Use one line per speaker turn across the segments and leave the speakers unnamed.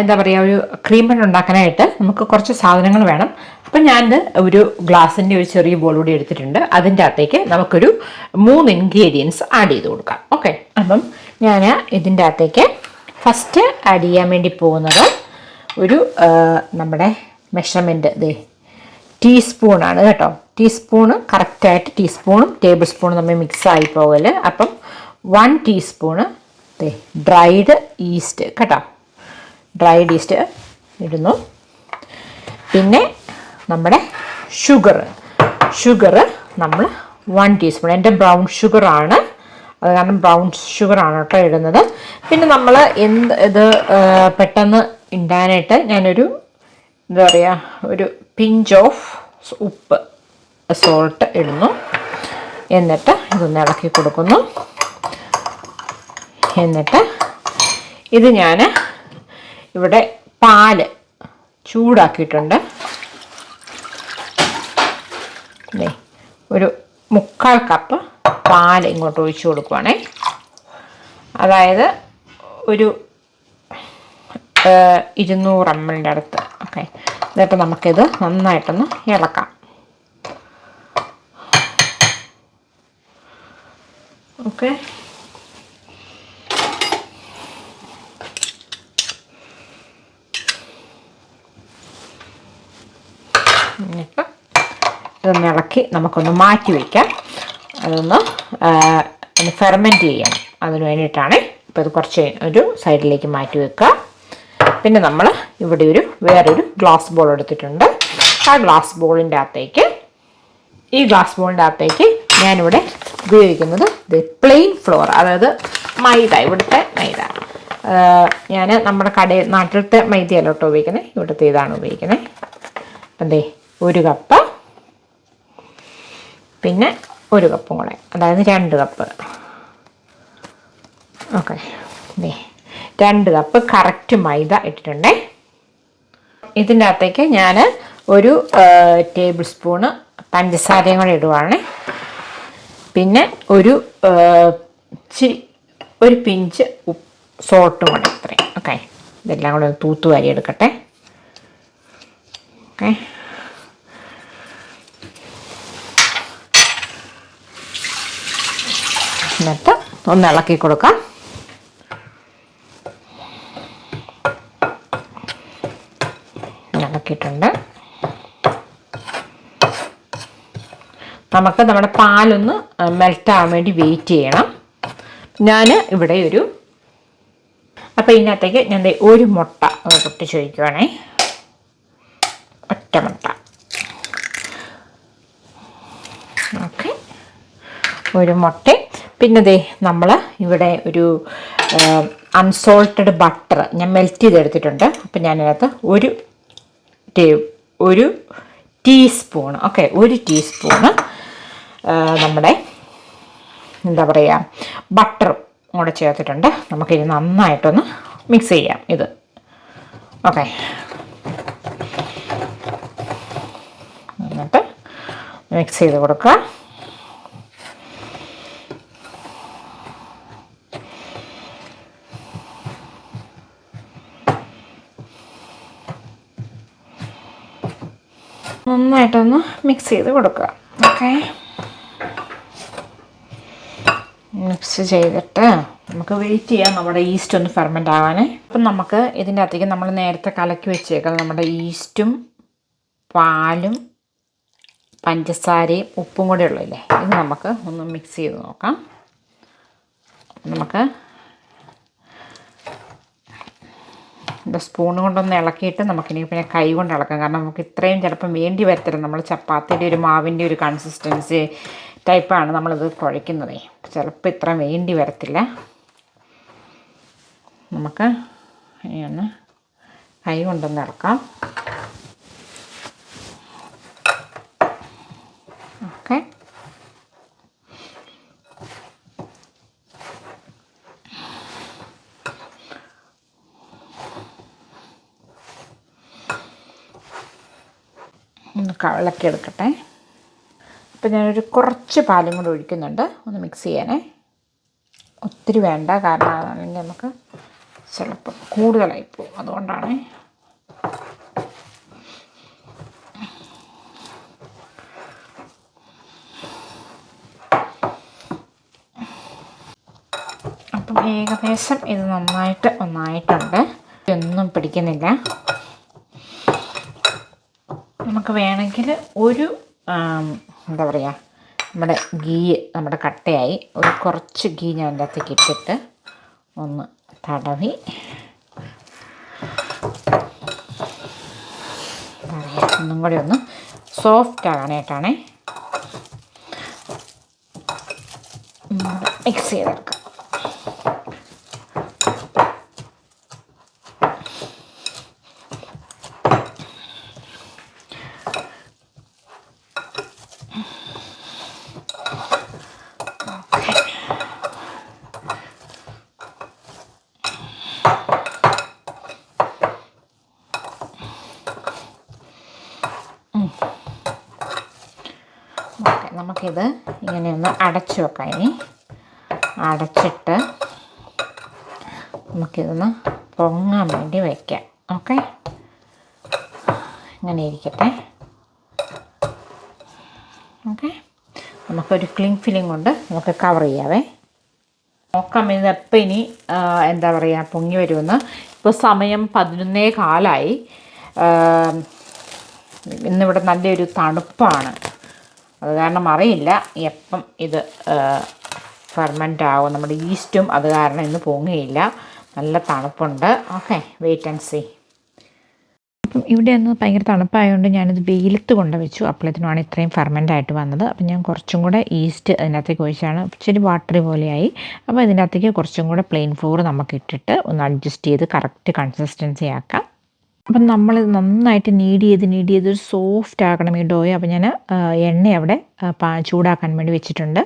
എന്താ പറയുക ഒരു ക്രീം ബൺ ഉണ്ടാക്കാനായിട്ട് നമുക്ക് കുറച്ച് സാധനങ്ങൾ വേണം. അപ്പം ഞാൻ ഒരു ഗ്ലാസിന്റെ ഒരു ചെറിയ ബോൾ കൂടി എടുത്തിട്ടുണ്ട്. അതിന്റെ അകത്തേക്ക് നമുക്കൊരു മൂന്ന് ഇൻഗ്രീഡിയൻസ് ആഡ് ചെയ്ത് കൊടുക്കാം. ഓക്കെ അപ്പം ഞാൻ ഇതിന്റെ അകത്തേക്ക് ഫസ്റ്റ് ആഡ് ചെയ്യാൻ വേണ്ടി പോകുന്നത് ഒരു നമ്മുടെ മെഷർമെന്റ് ദേ ടീസ്പൂണാണ് കേട്ടോ. ടീസ്പൂണ് കറക്റ്റായിട്ട് ടീസ്പൂണും ടേബിൾ സ്പൂണും തമ്മിൽ മിക്സ് ആയി അപ്പം വൺ ടീസ്പൂണ് ഡ്രൈഡ് ഈസ്റ്റ് കേട്ടോ. ഡ്രൈഡ് ഈസ്റ്റ് ഇടുന്നു. പിന്നെ നമ്മുടെ ഷുഗർ ഷുഗർ നമ്മൾ വൺ ടീസ്പൂൺ എന്റെ ബ്രൗൺ ഷുഗറാണ് അത് കാരണം ബ്രൗൺ ഷുഗറാണ് കേട്ടോ ഇടുന്നത്. പിന്നെ നമ്മൾ എന്ത് ഇത് പെട്ടെന്ന് ഇടാനായിട്ട് ഞാനൊരു എന്താ പറയുക ഒരു പിഞ്ച് ഓഫ് ഉപ്പ് സോൾട്ട് ഇടുന്നു. എന്നിട്ട് ഇതൊന്ന് ഇളക്കി കൊടുക്കുന്നു. എന്നിട്ട് ഇത് ഞാൻ ഇവിടെ പാൽ ചൂടാക്കിയിട്ടുണ്ട്. ഒരു മുക്കാൽ കപ്പ് പാൽ ഇങ്ങോട്ട് ഒഴിച്ചു കൊടുക്കുവാണേ. അതായത് ഒരു ഇരുന്നൂറ് എം എല്ലിന്റെ അടുത്ത്. ഓക്കെ. എന്നിട്ട് നമുക്കിത് നന്നായിട്ടൊന്ന് ഇളക്കാം. ഓക്കെ എന്നിട്ട് ഇതൊന്ന് ഇളക്കി നമുക്കൊന്ന് മാറ്റി വയ്ക്കാം അതൊന്ന് ഒന്ന് ഫെർമെന്റ് ചെയ്യണം. അതിന് വേണ്ടിയിട്ടാണ് ഇപ്പോൾ ഇത് കുറച്ച് ഒരു സൈഡിലേക്ക് മാറ്റി വെക്കുക. പിന്നെ നമ്മൾ ഇവിടെ ഒരു വേറൊരു ഗ്ലാസ് ബോൾ എടുത്തിട്ടുണ്ട്. ആ ഗ്ലാസ് ബോളിന്റെ അകത്തേക്ക് ഈ ഗ്ലാസ് ബോളിന്റെ അകത്തേക്ക് ഞാനിവിടെ ഉപയോഗിക്കുന്നത് പ്ലെയിൻ ഫ്ലോർ അതായത് മൈദ ഇവിടുത്തെ മൈദ. ഞാൻ നമ്മുടെ കടയിൽ നാട്ടിലത്തെ മൈദയല്ല കേട്ടോ ഉപയോഗിക്കുന്നത് ഇവിടുത്തെ ഇതാണ് ഉപയോഗിക്കുന്നത് അതെ ഒരു കപ്പ് പിന്നെ ഒരു കപ്പും കൂടെ. അതായത് രണ്ട് കപ്പ്. ഓക്കെ ദേ രണ്ട് കപ്പ് കറക്റ്റ് മൈദ ഇട്ടിട്ടുണ്ടേ. ഇതിന്റെ അകത്തേക്ക് ഞാൻ ഒരു ടേബിൾ സ്പൂണ് പഞ്ചസാരയും കൂടെ ഇടുവാണ്. പിന്നെ ഒരു ചിരി ഒരു പിഞ്ച് സോൾട്ടും കൂടെ ഇത്രയും. ഓക്കെ ഇതെല്ലാം കൂടെ തൂത്തുവാരി എടുക്കട്ടെ ഓക്കെ എന്നിട്ട് ഒന്ന് ഇളക്കി കൊടുക്കാം. ഇളക്കിയിട്ടുണ്ട്. നമുക്ക് നമ്മുടെ പാലൊന്ന് ആവാൻ വേണ്ടി വെയിറ്റ് ചെയ്യണം. ഞാൻ ഇവിടെ ഒരു അപ്പോൾ ഇതിനകത്തേക്ക് ഞാൻ ഒരു മുട്ട പൊട്ടിച്ച് വയ്ക്കുവാണേ ഒറ്റ മുട്ട. ഓക്കെ. ഒരു മുട്ട പിന്നെ നമ്മൾ ഇവിടെ ഒരു അൺസോൾട്ടഡ് ബട്ടർ ഞാൻ മെൽറ്റ് ചെയ്തെടുത്തിട്ടുണ്ട്. അപ്പം ഞാനതിനകത്ത് ഒരു ഒരു ടീസ്പൂൺ ഓക്കെ ഒരു ടീസ്പൂണ് നമ്മുടെ എന്താ പറയുക ബട്ടറും കൂടെ ചേർത്തിട്ടുണ്ട്. നമുക്കിത് നന്നായിട്ടൊന്ന് മിക്സ് ചെയ്യാം ഇത്. ഓക്കെ എന്നിട്ട് മിക്സ് ചെയ്ത് കൊടുക്കുക നന്നായിട്ടൊന്ന് മിക്സ് ചെയ്ത് കൊടുക്കുക. ഓക്കെ മിക്സ് ചെയ്തിട്ട് നമുക്ക് വെയിറ്റ് ചെയ്യാം നമ്മുടെ ഈസ്റ്റ് ഒന്ന് ഫെർമെന്റ് ആവാനേ അപ്പം നമുക്ക് ഇതിന്റെ അകത്തേക്ക് നമ്മൾ നേരത്തെ കലക്കി വെച്ചേക്കാം നമ്മുടെ ഈസ്റ്റും പാലും പഞ്ചസാരയും ഉപ്പും കൂടെ ഉള്ളല്ലേ ഇത് നമുക്ക് ഒന്ന് മിക്സ് ചെയ്ത് നോക്കാം. നമുക്ക് ഇത് സ്പൂൺ കൊണ്ടൊന്ന് ഇളക്കിയിട്ട് നമുക്കിനി പിന്നെ കൈ കൊണ്ട് ഇളക്കാം. കാരണം നമുക്ക് ഇത്രയും ചിലപ്പം വേണ്ടി വരത്തില്ല. നമ്മൾ ചപ്പാത്തിയുടെ ഒരു മാവിന്റെ ഒരു കൺസിസ്റ്റൻസി ടൈപ്പാണ് നമ്മളിത് കുഴയ്ക്കുന്നതേ. ചിലപ്പോൾ ഇത്ര വേണ്ടി വരത്തില്ല. നമുക്ക് ഇനി ഒന്ന് കൈ കൊണ്ടൊന്ന് ഇളക്കാം ഓക്കെ ഒന്ന് ഇളക്കി എടുക്കട്ടെ. അപ്പം ഞാനൊരു കുറച്ച് പാലും കൂടെ ഒഴിക്കുന്നുണ്ട്. ഒന്ന് മിക്സ് ചെയ്യാനേ. ഒത്തിരി വേണ്ട കാരണം അല്ലെങ്കിൽ നമുക്ക് ചിലപ്പം കൂടുതലായി പോകും. അതുകൊണ്ടാണ്. അപ്പം ഏകദേശം ഇത് നന്നായിട്ട് ഒന്നായിട്ടുണ്ട്. ഒന്നും പിടിക്കുന്നില്ല. നമുക്ക് വേണമെങ്കിൽ ഒരു എന്താ പറയുക നമ്മുടെ ഗീ നമ്മുടെ കട്ടയായി ഒരു കുറച്ച് ഗീ ഞാൻ അതിന്റെ അകത്തേക്ക് ഇട്ടിട്ട് ഒന്ന് തടവി. ഒന്നും കൂടി ഒന്ന് സോഫ്റ്റ് ആകാനായിട്ടാണേ. മിക്സ് ചെയ്തെടുക്കാം. നമുക്കിത് ഇങ്ങനെ ഒന്ന് അടച്ചു വെക്കാം ഇനി. അടച്ചിട്ട് നമുക്കിതൊന്ന് പൊങ്ങാൻ വേണ്ടി വയ്ക്കാം ഓക്കെ? ഇങ്ങനെ ഇരിക്കട്ടെ. ഓക്കെ? നമുക്കൊരു ക്ലീൻ ഫില്ലിംഗ് കൊണ്ട് നമുക്ക് കവർ ചെയ്യാവേ. നോക്കാം ഇത് എപ്പോൾ ഇനി എന്താ പറയുക പൊങ്ങി വരുമെന്ന്. ഇപ്പോൾ സമയം പതിനൊന്നേ കാലായി. ഇന്നിവിടെ നല്ലൊരു തണുപ്പാണ്. അത് കാരണം അറിയില്ല. എപ്പം ഇത് ഫെർമെന്റ് ആവും. നമ്മുടെ ഈസ്റ്റും അത് കാരണം ഇന്ന് പൊങ്ങുകയില്ല. നല്ല തണുപ്പുണ്ട്. ഓക്കെ വെയിറ്റ് ആൻഡ് സീ അപ്പം ഇവിടെ ഒന്ന് ഭയങ്കര തണുപ്പായതുകൊണ്ട് ഞാനിത് വെയിലത്ത് കൊണ്ട് വെച്ചു. അപ്പോഴത്തേനുമാണ് ഇത്രയും ഫെർമെന്റ് ആയിട്ട് വന്നത്. അപ്പം ഞാൻ കുറച്ചും കൂടെ ഈസ്റ്റ് അതിനകത്തേക്ക് ഒഴിച്ചാണ്. ഇച്ചിരി വാട്ടറി പോലെയായി. അപ്പോൾ ഇതിനകത്തേക്ക് കുറച്ചും കൂടെ പ്ലെയിൻ ഫ്ലോർ നമുക്ക് ഇട്ടിട്ട് ഒന്ന് അഡ്ജസ്റ്റ് ചെയ്ത് കറക്റ്റ് കൺസിസ്റ്റൻസി ആക്കാം. അപ്പം നമ്മൾ നന്നായിട്ട് നീഡ് ചെയ്ത് നീഡ് ചെയ്ത് ഒരു സോഫ്റ്റ് ആക്കണം ഈ ഡോയ്. അപ്പം ഞാൻ എണ്ണ അവിടെ ചൂടാക്കാൻ വേണ്ടി വെച്ചിട്ടുണ്ട്.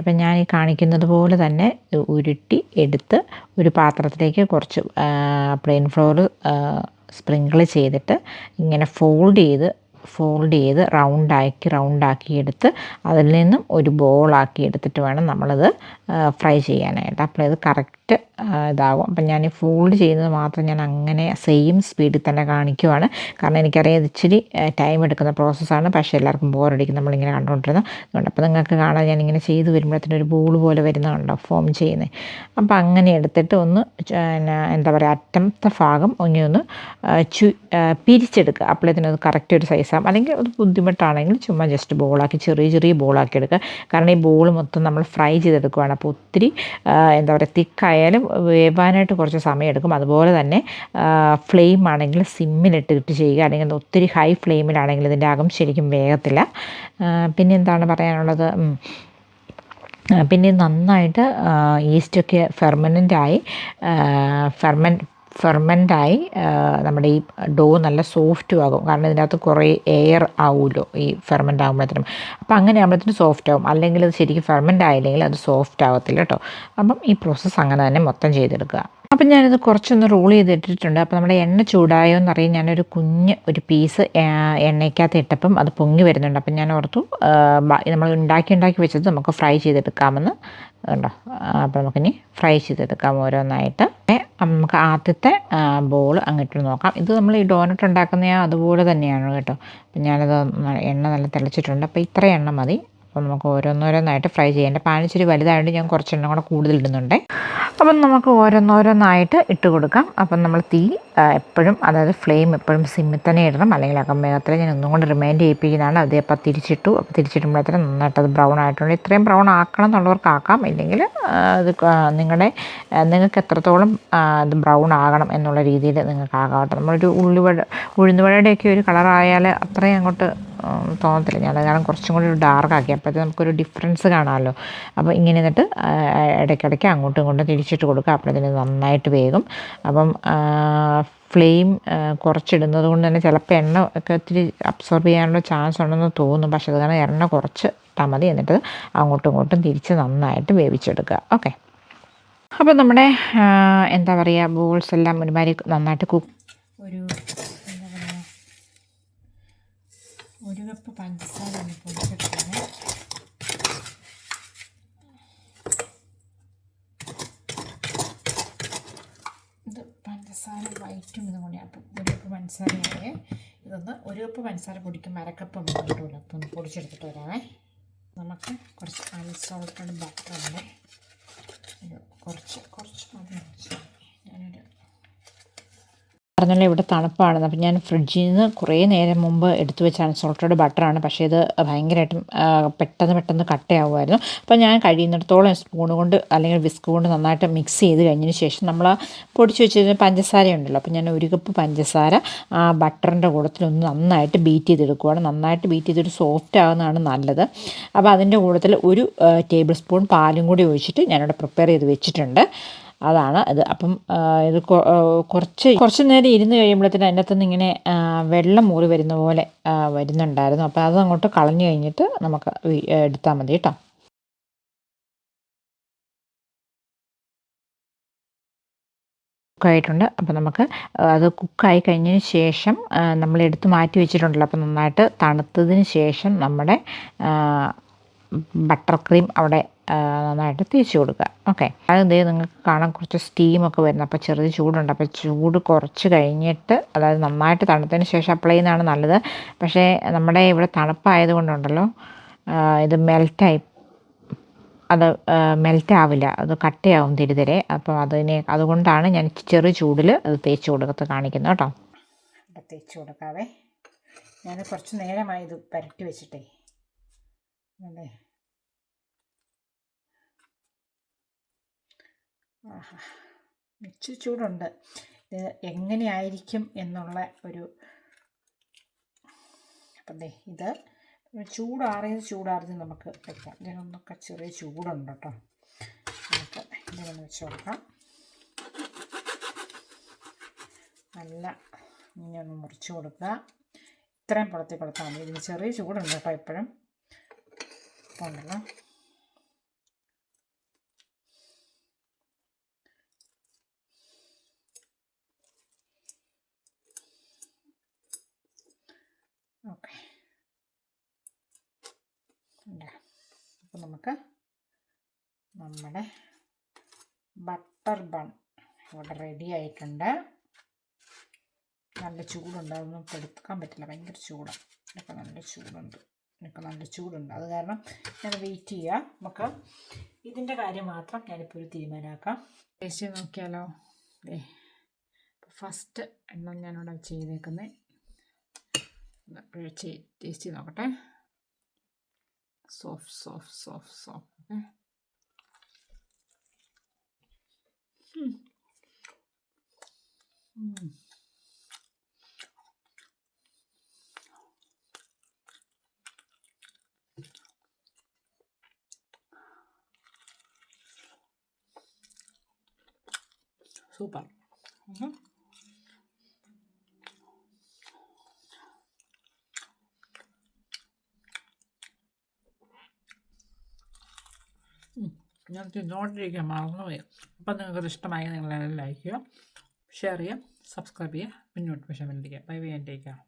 അപ്പം ഞാൻ ഈ കാണിക്കുന്നത് പോലെ തന്നെ ഉരുട്ടി എടുത്ത് ഒരു പാത്രത്തിലേക്ക് കുറച്ച് പ്ലെയിൻ ഫ്ലോർ സ്പ്രിങ്കിൾ ചെയ്തിട്ട് ഇങ്ങനെ ഫോൾഡ് ചെയ്ത് ഫോൾഡ് ചെയ്ത് റൗണ്ടാക്കി റൗണ്ടാക്കി എടുത്ത് അതിൽ നിന്നും ഒരു ബോളാക്കി എടുത്തിട്ട് വേണം നമ്മളത് ഫ്രൈ ചെയ്യാനായിട്ട്. അപ്പോൾ ഇത് കറക്റ്റ് ഇതാകും അപ്പം ഞാൻ ഫോൾഡ് ചെയ്യുന്നത് മാത്രം ഞാൻ അങ്ങനെ സെയിം സ്പീഡിൽ തന്നെ കാണിക്കുവാണ്. കാരണം എനിക്കറിയാം ഇച്ചിരി ടൈം എടുക്കുന്ന പ്രോസസ്സാണ് പക്ഷേ എല്ലാവർക്കും ബോറടിക്കും നമ്മളിങ്ങനെ കണ്ടുകൊണ്ടിരുന്നത് അതുകൊണ്ട് അപ്പോൾ നിങ്ങൾക്ക് കാണാൻ ഞാനിങ്ങനെ ചെയ്ത് വരുമ്പോഴത്തേനും ഒരു ബോൾ പോലെ വരുന്നതുണ്ടോ ഫോം ചെയ്യുന്നത് അപ്പം അങ്ങനെ എടുത്തിട്ട് ഒന്ന് എന്താ പറയുക അറ്റത്തെ ഭാഗം ഒന്ന് ഒന്ന് ചു പിരിച്ചെടുക്കുക. അപ്പോഴത്തേനും അത് കറക്റ്റ് ഒരു സൈസാകും അല്ലെങ്കിൽ അത് ബുദ്ധിമുട്ടാണെങ്കിൽ ചുമ്മാ ജസ്റ്റ് ബോളാക്കി ചെറിയ ചെറിയ ബോളാക്കി എടുക്കുക. കാരണം ഈ ബോൾ മൊത്തം നമ്മൾ ഫ്രൈ ചെയ്തെടുക്കുകയാണ് അപ്പോൾ ഒത്തിരി എന്താ പറയുക തിക്കായാലും വേവാനായിട്ട് കുറച്ച് സമയം എടുക്കും അതുപോലെ തന്നെ ഫ്ലെയിം ആണെങ്കിൽ സിമ്മിലിട്ട് ഇട്ട് ചെയ്യുക. അല്ലെങ്കിൽ ഒത്തിരി ഹൈ ഫ്ലെയിമിലാണെങ്കിൽ ഇതിന്റെ അകം ശരിക്കും വേഗത്തില്ല പിന്നെ എന്താണ് പറയാനുള്ളത്? പിന്നെ നന്നായിട്ട് ഈസ്റ്റൊക്കെ ഫെർമനന്റായി ഫെർമൻ ഫെർമെന്റായി നമ്മുടെ ഈ ഡോ നല്ല സോഫ്റ്റും ആകും. കാരണം ഇതിനകത്ത് കുറേ എയർ ആവുമല്ലോ ഈ ഫെർമെന്റ് ആകുമ്പോഴത്തേനും. അപ്പോൾ അങ്ങനെ ആകുമ്പോഴത്തേനും സോഫ്റ്റ് ആകും അല്ലെങ്കിൽ അത് ശരിക്കും ഫെർമെന്റ് ആയില്ലെങ്കിൽ അത് സോഫ്റ്റ് ആകത്തില്ല കേട്ടോ അപ്പം ഈ പ്രോസസ്സ് അങ്ങനെ തന്നെ മൊത്തം ചെയ്തെടുക്കുക. അപ്പം ഞാനിത് കുറച്ചൊന്ന് റോൾ ചെയ്തിട്ടിട്ടുണ്ട്. അപ്പോൾ നമ്മുടെ എണ്ണ ചൂടായോ എന്നറിയാൻ ഞാനൊരു കുഞ്ഞ് ഒരു പീസ് എണ്ണയ്ക്കകത്ത് ഇട്ടപ്പം അത് പൊങ്ങി വരുന്നുണ്ട്. അപ്പം ഞാൻ ഓർത്തു നമ്മൾ ഉണ്ടാക്കി ഉണ്ടാക്കി വെച്ചത് നമുക്ക് ഫ്രൈ ചെയ്തെടുക്കാമെന്ന്. ഉണ്ടോ അപ്പോൾ നമുക്കിനി ഫ്രൈ ചെയ്തെടുക്കാം ഓരോന്നായിട്ട്. അപ്പം നമുക്ക് ആദ്യത്തെ ബോൾ അങ്ങോട്ട് നോക്കാം. ഇത് നമ്മൾ ഈ ഡോനറ്റ് ഉണ്ടാക്കുന്ന അതുപോലെ തന്നെയാണ് കേട്ടോ. അപ്പം ഞാനത് എണ്ണ നല്ല തിളച്ചിട്ടുണ്ട്. അപ്പോൾ ഇത്ര എണ്ണ മതി. അപ്പോൾ നമുക്ക് ഓരോന്നോരോന്നായിട്ട് ഫ്രൈ ചെയ്യേണ്ട ഇച്ചിരി വലുതായതുകൊണ്ട് ഞാൻ കുറച്ചെണ്ണം കൂടെ കൂടുതൽ ഇടുന്നുണ്ട്. അപ്പം നമുക്ക് ഓരോന്നോരോന്നായിട്ട് ഇട്ട് കൊടുക്കാം. അപ്പം നമ്മൾ തീ എപ്പോഴും അതായത് ഫ്ലെയിം എപ്പോഴും സിമ്മിൽ തന്നെ ഇടണം. അല്ലെങ്കിൽ അകം വേഗത്തിൽ ഞാൻ ഒന്നും കൊണ്ട് റിമൈൻഡ് ചെയ്യിപ്പിക്കുന്നതാണ്. അത് അപ്പം തിരിച്ചിട്ടു. അപ്പം തിരിച്ചിടുമ്പോഴത്തേനും നന്നായിട്ട് അത് ബ്രൗൺ ആയിട്ടുണ്ട്. ഇത്രയും ബ്രൗൺ ആക്കണം എന്നുള്ളവർക്ക് ആക്കാം ഇല്ലെങ്കിൽ അത് നിങ്ങളുടെ നിങ്ങൾക്ക് എത്രത്തോളം അത് ബ്രൗൺ ആകണം എന്നുള്ള രീതിയിൽ നിങ്ങൾക്ക് ആകാം കേട്ടോ നമ്മളൊരു ഉള്ളിവട ഉഴുന്നുവടയുടെയൊക്കെ ഒരു കളറായാൽ അത്രയും അങ്ങോട്ട് തോന്നത്തില്ല. ഞാൻ കാരണം കുറച്ചും കൂടി ഒരു ഡാർക്ക് ആക്കി. അപ്പോഴത്തേക്ക് നമുക്കൊരു ഡിഫറൻസ് കാണാമല്ലോ. അപ്പോൾ ഇങ്ങനെ എന്നിട്ട് ഇടയ്ക്കിടയ്ക്ക് അങ്ങോട്ടും ഇങ്ങോട്ടും തിരിച്ചിട്ട് കൊടുക്കുക. അപ്പോഴത്തേന് നന്നായിട്ട് വേകും അപ്പം ഫ്ലെയിം കുറച്ചിടുന്നത് കൊണ്ട് തന്നെ ചിലപ്പോൾ എണ്ണ ഒക്കെ ഒത്തിരി അബ്സോർബ് ചെയ്യാനുള്ള ചാൻസ് ഉണ്ടെന്ന് തോന്നും. പക്ഷേ അത് കാരണം എണ്ണ കുറച്ച് ഇട്ടാൽ മതി. എന്നിട്ട് അങ്ങോട്ടും ഇങ്ങോട്ടും തിരിച്ച് നന്നായിട്ട് വേവിച്ചെടുക്കുക. ഓക്കെ. അപ്പോൾ നമ്മുടെ എന്താ പറയുക ബോൾസ് എല്ലാം ഒരുമാതിരി നന്നായിട്ട് കുക്ക് ഒരു ഒരു കപ്പ് പഞ്ചസാര ഒന്ന് പൊടിച്ചെടുക്കാണ് ഇത് പഞ്ചസാര വൈറ്റും ഇതും കൂടി അപ്പം ഒരു കപ്പ് പഞ്ചസാരയായേ ഇതൊന്ന് ഒരു കപ്പ് പഞ്ചസാര പൊടിക്കും. അരക്കപ്പ് കിട്ടുമല്ലോ അപ്പം ഒന്ന് പൊടിച്ചെടുത്തിട്ട് വരാമേ നമുക്ക് കുറച്ച് അൺസോൾട്ടഡ് ബട്ടർ ഉണ്ട്. ഒരു കുറച്ച് കുറച്ച് മതി. കുറച്ച്. ഞാനൊരു പറഞ്ഞല്ലോ ഇവിടെ തണുപ്പാണ് അപ്പം ഞാൻ ഫ്രിഡ്ജിൽ നിന്ന് കുറേ നേരം മുമ്പ് എടുത്തു വെച്ച അൺസോൾട്ടഡ് ബട്ടറാണ് പക്ഷേ ഇത് ഭയങ്കരമായിട്ടും പെട്ടെന്ന് പെട്ടെന്ന് കട്ടയാവുമായിരുന്നു. അപ്പം ഞാൻ കഴിയുന്നിടത്തോളം സ്പൂൺ കൊണ്ട് അല്ലെങ്കിൽ വിസ്ക് കൊണ്ട് നന്നായിട്ട് മിക്സ് ചെയ്ത് കഴിഞ്ഞതിന് ശേഷം നമ്മൾ പൊടിച്ച് വെച്ചിരുന്ന പഞ്ചസാര ഉണ്ടല്ലോ. അപ്പോൾ ഞാൻ ഒരു കപ്പ് പഞ്ചസാര ആ ബട്ടറിന്റെ കൂടത്തിലൊന്ന് നന്നായിട്ട് ബീറ്റ് ചെയ്തെടുക്കുവാണ്. നന്നായിട്ട് ബീറ്റ് ചെയ്തൊരു സോഫ്റ്റ് ആകുന്നതാണ് നല്ലത്. അപ്പോൾ അതിന്റെ കൂട്ടത്തിൽ ഒരു ടേബിൾ സ്പൂൺ പാലും കൂടി ഒഴിച്ചിട്ട് ഞാനിവിടെ പ്രിപ്പയർ ചെയ്ത് വെച്ചിട്ടുണ്ട്. അതാണ്. അത് അപ്പം ഇത് കുറച്ച് കുറച്ച് നേരം ഇരുന്ന് കഴിയുമ്പോഴത്തേന് അതിന്റെ അകത്തുനിന്ന് ഇങ്ങനെ വെള്ളം മൂറി വരുന്ന പോലെ വരുന്നുണ്ടായിരുന്നു. അപ്പോൾ അത് അങ്ങോട്ട് കളഞ്ഞു കഴിഞ്ഞിട്ട് നമുക്ക് എടുത്താൽ മതി കേട്ടോ. കുക്കായിട്ടുണ്ട്. അപ്പോൾ നമുക്ക് അത് കുക്കായി കഴിഞ്ഞതിന് ശേഷം നമ്മൾ എടുത്ത് മാറ്റി വെച്ചിട്ടുണ്ടല്ലോ. അപ്പോൾ നന്നായിട്ട് തണുത്തതിന് ശേഷം നമ്മുടെ ബട്ടർ ക്രീം അവിടെ നന്നായിട്ട് തേച്ച് കൊടുക്കുക. ഓക്കെ അത് ദേ നിങ്ങൾക്ക് കാണാൻ കുറച്ച് സ്റ്റീമൊക്കെ വരുന്നത് അപ്പോൾ ചെറിയ ചൂടുണ്ട്. അപ്പോൾ ചൂട് കുറച്ച് കഴിഞ്ഞിട്ട് അതായത് നന്നായിട്ട് തണുത്തതിന് ശേഷം അപ്ലൈ ചെയ്യുന്നതാണ് നല്ലത്. പക്ഷേ നമ്മുടെ ഇവിടെ തണുപ്പായതുകൊണ്ടുണ്ടല്ലോ ഇത് മെൽറ്റായി അത് മെൽറ്റ് ആവില്ല. അത് കട്ടയാവും തിരിതിരെ അപ്പോൾ അതിനെ അതുകൊണ്ടാണ് ഞാൻ ചെറു ചൂടിൽ അത് തേച്ച് കൊടുക്കത്ത് കാണിക്കുന്നത് കേട്ടോ. തേച്ച് കൊടുക്കാവേ. ഞാൻ കുറച്ച് നേരമായി ഇത് പരട്ടി വെച്ചിട്ടേ. അതെ ആഹാ ചൂടുണ്ട്. ഇത് എങ്ങനെയായിരിക്കും എന്നുള്ള ഒരു അപ്പം ദേ ഇത് ചൂടാറിയത് ചൂടാറിയത് നമുക്ക് വെക്കാം. ഇതിനൊന്നൊക്കെ ചെറിയ ചൂടുണ്ട് കേട്ടോ. നമുക്ക് ഇതിനൊന്ന് വെച്ച് കൊടുക്കാം. നല്ല ഇങ്ങനെ മുറിച്ച് കൊടുക്കുക. ഇത്രയും പുറത്തേക്ക് കൊടുത്താൽ മതി. ഇതിന് ചെറിയ ചൂടുണ്ട് കേട്ടോ എപ്പോഴും ഉണ്ടല്ലോ ഓക്കെ അപ്പോൾ നമുക്ക് നമ്മുടെ ബട്ടർ ബൺ ഇവിടെ റെഡി ആയിട്ടുണ്ട്. നല്ല ചൂടുണ്ട്. അതൊന്നും ഇപ്പോൾ പറ്റില്ല. ഭയങ്കര ചൂടാണ് ഇതൊക്കെ നല്ല ചൂടുണ്ട്. എനിക്ക് നല്ല ചൂടുണ്ട്. അത് കാരണം ഞാൻ വെയിറ്റ് ചെയ്യുക നമുക്ക് ഇതിന്റെ കാര്യം മാത്രം ഞാനിപ്പോൾ ഒരു തീരുമാനമാക്കാം. ടേസ്റ്റ് നോക്കിയാലോ? ഏ ഫസ്റ്റ് എണ്ണം ഞാനിവിടെ ചെയ്തേക്കുന്നത് taste soft, soft, soft, soft. Mm. Mm. Super. Mm -hmm. ഞാൻ തിന്നോണ്ടിരിക്കാൻ മറന്നുപോയി അപ്പം നിങ്ങൾക്ക് ഇഷ്ടമായി നിങ്ങളെല്ലാം ലൈക്ക് ചെയ്യുക ഷെയർ ചെയ്യുക സബ്സ്ക്രൈബ് ചെയ്യുക പിന്നെ notification വേണ്ടിയിരിക്കുക bye bye and take care